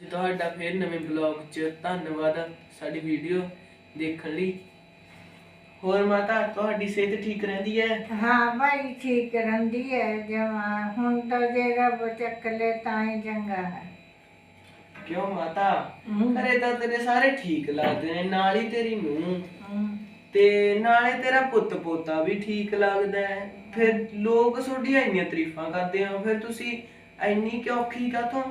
ਅੱਜ ਤੁਹਾਡਾ ਫੇਰ ਨਵੇਂ ਬਲੌਗ 'ਚ ਧੰਨਵਾਦ ਸਾਡੀ ਵੀਡੀਓ ਦੇਖਣ ਲਈ। ਹੋਰ ਮਾਤਾ ਤੁਹਾਡੀ ਸਿਹਤ ਠੀਕ ਰਹਿੰਦੀ ਹੈ? ਹਾਂ ਭਾਈ ਠੀਕ ਰਹਿੰਦੀ ਹੈ ਜਮਾ। ਹੁਣ ਤਾਂ ਜੇ ਰੱਬ ਚੱਕ ਲੈ ਤਾਂ ਹੀ ਚੰਗਾ ਹੈ। ਕਿਉਂ ਮਾਤਾ? ਹਮ। ਘਰੇ ਤਾਂ ਤੇਰੇ ਸਾਰੇ ਠੀਕ ਲੱਗਦੇ ਨੇ ਨਾਲ ਹੀ ਤੇਰੀ ਨੂੰਹ। ਹਮ। ਤੇ ਨਾਲੇ ਤੇਰਾ ਪੁੱਤ ਪੋਤਾ ਵੀ ਠੀਕ ਲੱਗਦਾ ਹੈ। ਫਿਰ ਲੋਕ ਤੁਹਾਡੀਆਂ ਇੰਨੀਆਂ ਤਾਰੀਫਾਂ ਕਰਦੇ ਆ ਫਿਰ ਤੁਸੀਂ ਇੰਨੀ ਕਿਉਂ ਔਖੀ ਕਾਤੋਂ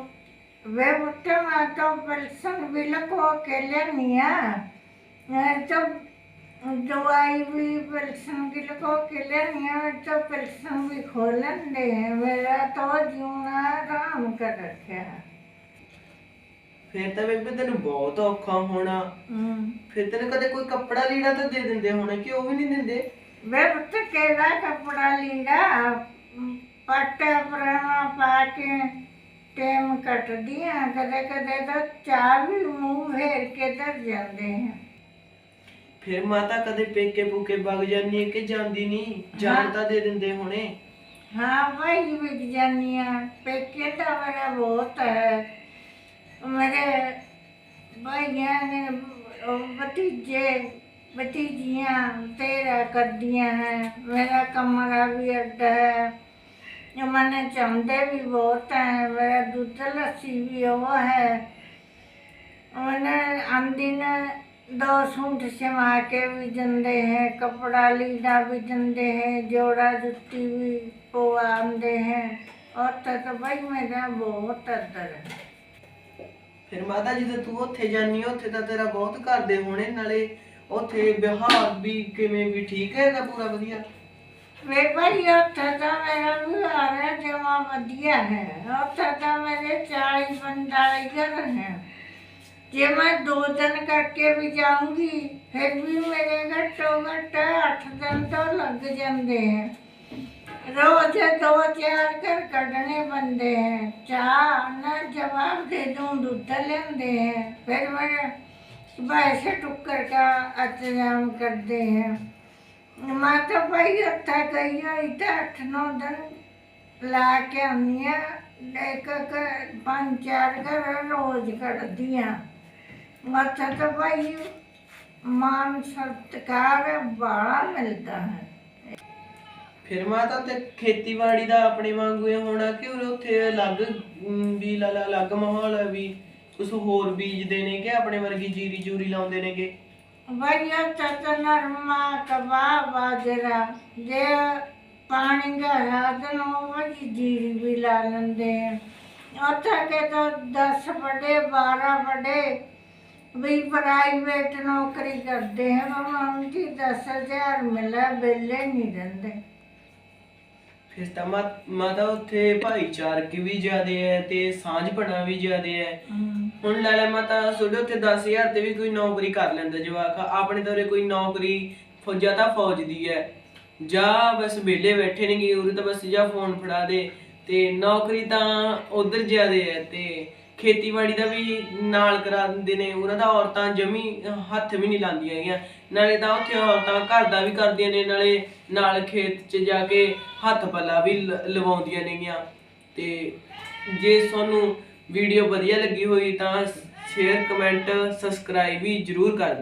वे बुट्टे में तो पेल्सन बिलक हो के लेनिया तो दवाई भी पेल्सन बिलक हो के लेनिया तो पेल्सन भी खोलन दे मेरा तो जीना आराम कर रखा है ਫਿਰ ਤਾਂ ਬੇਬੇ ਤੈਨੂੰ ਬਹੁਤ ਔਖਾ ਹੋਣਾ ਫਿਰ ਤੈਨੂੰ ਕਦੇ ਕੋਈ ਕੱਪੜਾ ਲੀੜਾ ਤਾਂ ਦੇ ਦਿੰਦੇ ਹੋਣੇ ਕਿ ਉਹ ਵੀ ਨਹੀਂ ਦਿੰਦੇ वे बुट्टे केड़ा कपड़ा लीड़ा पट्टे पराना पाके टेम ਟਾਈਮ ਕੱਟਦੀਆਂ ਕਦੇ ਕਦੇ ਤਾਂ ਚਾਰ ਵੀ ਮੂੰਹ ਫੇਰ ਕੇ ਧਰ ਜਾਂਦੇ ਆ। ਫਿਰ ਮਾਤਾ ਕਦੇ ਪੇਕੇ ਪੂਕੇ ਵਗ ਜਾਂਦੀ ਹੈ ਕਿ ਜਾਂਦੀ ਨਹੀਂ ਜਾਣ ਤਾਂ ਦੇ ਦਿੰਦੇ ਹੋਣੇ। ਹਾਂ ਭਾਈ ਵਿਕ ਜਾਨੀ ਪੇਕੇ ਤਾਂ ਮੇਰਾ ਬਹੁਤ ਹੈ ਮੇਰੇ ਭਾਈਆਂ ਨੇ ਉਹ ਭਤੀਜੇ ਤੇਰਾ ਕਰਦੀਆਂ ਹੈ ਮੇਰਾ ਕਮਰਾ ਵੀ ਅੱਡ ਹੈ। मैंने चमड़े भी बहुत हैं मेरा दूध लस्सी भी वो है मैंने आंधी ने दो सूट सिमा के भी जंदे हैं कपड़ा लीड़ा भी जंदे हैं जोड़ा जुत्ती भी पोआ आंदे हैं और तो, तो भाई मेरा बहुत अदर है ਫਿਰ ਮਾਤਾ ਜਦੋਂ ਤੂੰ ਉੱਥੇ ਜਾਂਦੀ ਹੈ ਉੱਥੇ ਤਾਂ ਤੇਰਾ ਬਹੁਤ ਕਰਦੇ ਹੋਣੇ ਨਾਲੇ ਉੱਥੇ ਵਿਹਾਰ ਵੀ ਕਿਵੇਂ ਵੀ ਠੀਕ ਹੈਗਾ ਪੂਰਾ ਵਧੀਆ वे भाई उत्थे तो मेरा व्यवहार नाम दिया है। अब तक तो मेरे चालीस भंडारीगर हैं। ये मैं दो दिन करके भी जाऊँगी, फिर भी मेरे घट्टो घट अठ दिन तो लग जाते हैं। रोज दो चार कर कटने बनते हैं। चाह न जवाब दे दूँ, दुध लेंदे हैं। फिर मैं वैसे टुकर का इंतज़ाम करते हैं। मैं तो भाई उत्था गई अठ नौ दिन ਲਾ ਕੇ ਆਉਂਦੀ ਹਾਂ ਇੱਕ ਇੱਕ ਪੰਜ ਚਾਰ ਘਰ ਰੋਜ਼ ਕੱਢਦੀਆਂ ਉੱਥੇ ਤਾਂ ਭਾਈ ਮਾਨ ਸਤਿਕਾਰ ਬੜਾ ਮਿਲਦਾ ਹੈ। ਫਿਰ ਮਾਤਾ ਤੇ ਖੇਤੀਬਾੜੀ ਦਾ ਆਪਣੇ ਵਾਂਗੂ ਹੀ ਹੋਣਾ ਕਿ ਉਰੇ ਉੱਥੇ ਅਲੱਗ ਅਮ, ਵੀ ਲਾ ਲਾ ਅਲੱਗ ਮਾਹੌਲ ਹੈ ਵੀ ਕੁਝ ਹੋਰ ਬੀਜਦੇ ਨੇ ਕਿ ਆਪਣੇ ਵਰਗੀ ਜੀਰੀ ਜੂਰੀ ਲਾਉਂਦੇ ਨੇਗੇ ਭਾਈ ਉੱਥੇ ਤਾਂ ਨਰਮਾ ਕਬਾਬ ਬਾਜਰਾ ਜੇ ਪਾਣੀ ਹੋਵੇ ਜੀਰੀ ਵੀ ਲਾ ਲੈਂਦੇ ਹੈ ਉੱਥੇ ਕੇ ਤਾਂ 10 ਬੜੇ 12 ਬੜੇ ਵੀ ਪ੍ਰਾਈਵੇਟ ਨੌਕਰੀ ਕਰਦੇ ਹਨ ਉਹਨਾਂ ਦੀ 10000 ਮਿਲਿਆ ਬਿੱਲੇ ਨਹੀਂ ਦਿੰਦੇ ਫਿਰ ਤਾਂ ਮਾਤਾ ਉੱਥੇ ਭਾਈਚਾਰਕ ਵੀ ਜ਼ਿਆਦੇ ਹੈ ਤੇ ਸਾਂਝਪਣਾ ਵੀ ਜ਼ਿਆਦੇ ਹੈ। ਹੁਣ ਲੈ ਲੈ ਮਾਤਾ ਤੁਹਾਡੇ ਉੱਥੇ 10000 ਤੇ ਵੀ ਕੋਈ ਨੌਕਰੀ ਕਰ ਲੈਂਦਾ ਜਵਾਕ। ਆਪਣੇ ਤਾਂ ਉਰੇ ਕੋਈ ਨੌਕਰੀ ਫੌਜਾਂ ਤਾਂ ਫੌਜ ਦੀ ਹੈ ਜਾਂ ਬਸ ਵਿਹਲੇ ਬੈਠੇ ਨੇਗੇ, ਉਰੇ ਤਾਂ ਬਸ ਜਾਂ ਫੋਨ ਫੜਾ ਦੇ। ਤੇ ਨੌਕਰੀ ਤਾਂ ਉਧਰ ਜ਼ਿਆਦੇ ਹੈ ਤੇ ਖੇਤੀਬਾੜੀ ਦਾ ਵੀ ਨਾਲ ਕਰਾ ਦਿੰਦੇ ਨੇ। ਉਹਨਾਂ ਦਾ ਔਰਤਾਂ ਜਮੀ ਹੱਥ ਵੀ ਨਹੀਂ ਲਾਉਂਦੀਆਂ ਹੈਗੀਆਂ। ਨਾਲੇ ਤਾਂ ਉੱਥੇ ਔਰਤਾਂ ਘਰ ਦਾ ਵੀ ਕਰਦੀਆਂ ਨੇ, ਨਾਲੇ ਨਾਲ ਖੇਤ 'ਚ ਜਾ ਕੇ ਹੱਥ ਪੱਲਾ ਵੀ ਲ- ਲਵਾਉਂਦੀਆਂ ਨੇਗੀਆਂ। ਤੇ ਜੇ ਤੁਹਾਨੂੰ ਵੀਡੀਓ ਵਧੀਆ ਲੱਗੀ ਹੋਈ ਤਾਂ ਸ਼ੇਅਰ ਕਮੈਂਟ ਸਬਸਕ੍ਰਾਈਬ ਵੀ ਜਰੂਰ ਕਰ ਦਿਓ।